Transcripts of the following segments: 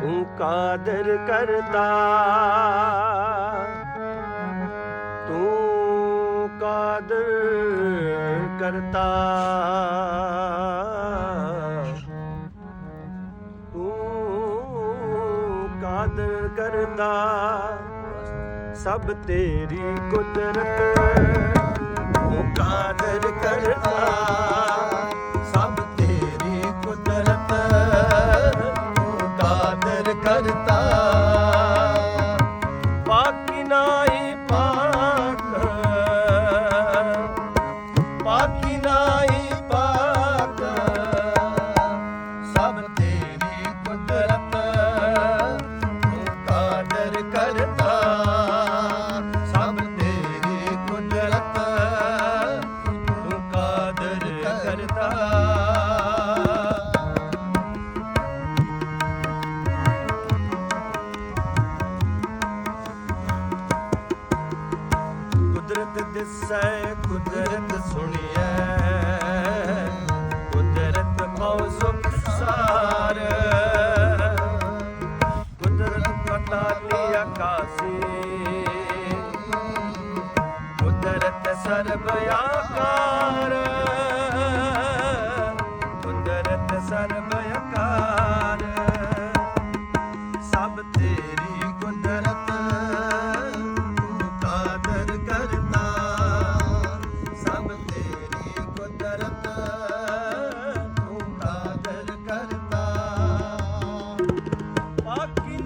ਤੂੰ ਕਾਦਰ ਕਰਦਾ। ਤੂੰ ਕਾਦਰ ਕਰਤਾ ਤੂੰ ਕਾਦਰ ਕਰਤਾ ਸਭ ਤੇਰੀ ਕੁਦਰਤ, ਤੂੰ ਕਾਦਰ ਕਰਤਾ ਦਿਸੈ ਕੁਦਰਤ ਸੁਣੀਐ।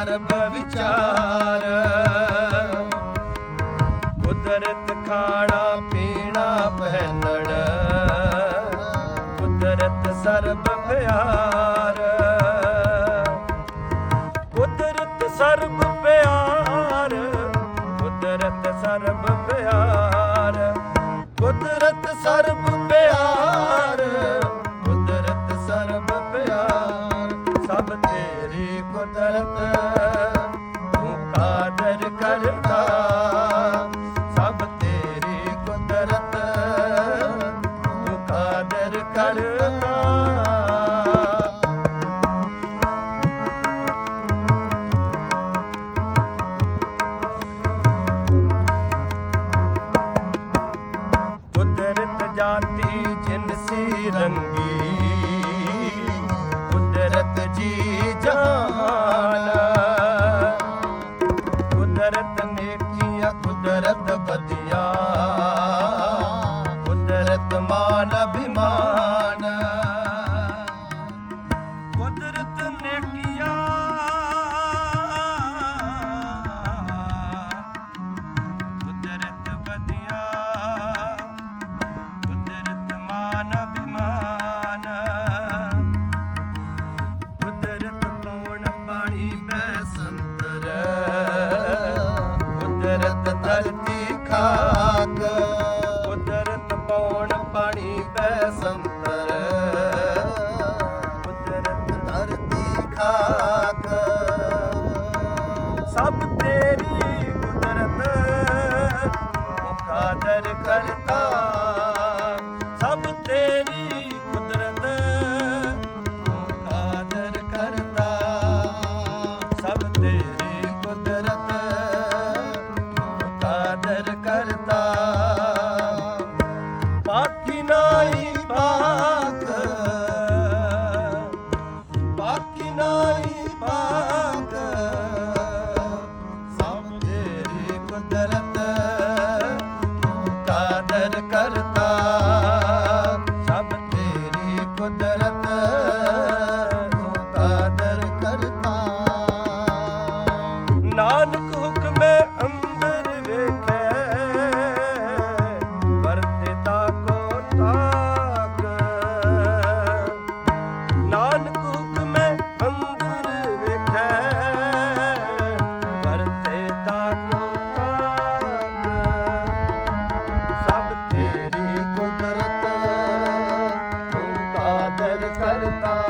ਸਰਬ ਵਿਚਾਰ। ਕੁਦਰਤ ਖਾਣਾ ਪੀਣਾ ਪਹਿਨਣ। ਕੁਦਰਤ ਸਰਬ ਪਿਆਰ। ਕੁਦਰਤ ਸਰਬ ਪਿਆਰ। ਕੁਦਰਤ ਸਰਬ ਪਿਆਰ। ਕੁਦਰਤ ਸਰਬ ਪਿਆਰ। ਕੁਦਰਤ ਸਰਬ ਪਿਆਰ। ਸਭ ਤੇਰੀ ਕੁਦਰਤ Tarde. 감사합니다. Bye. करता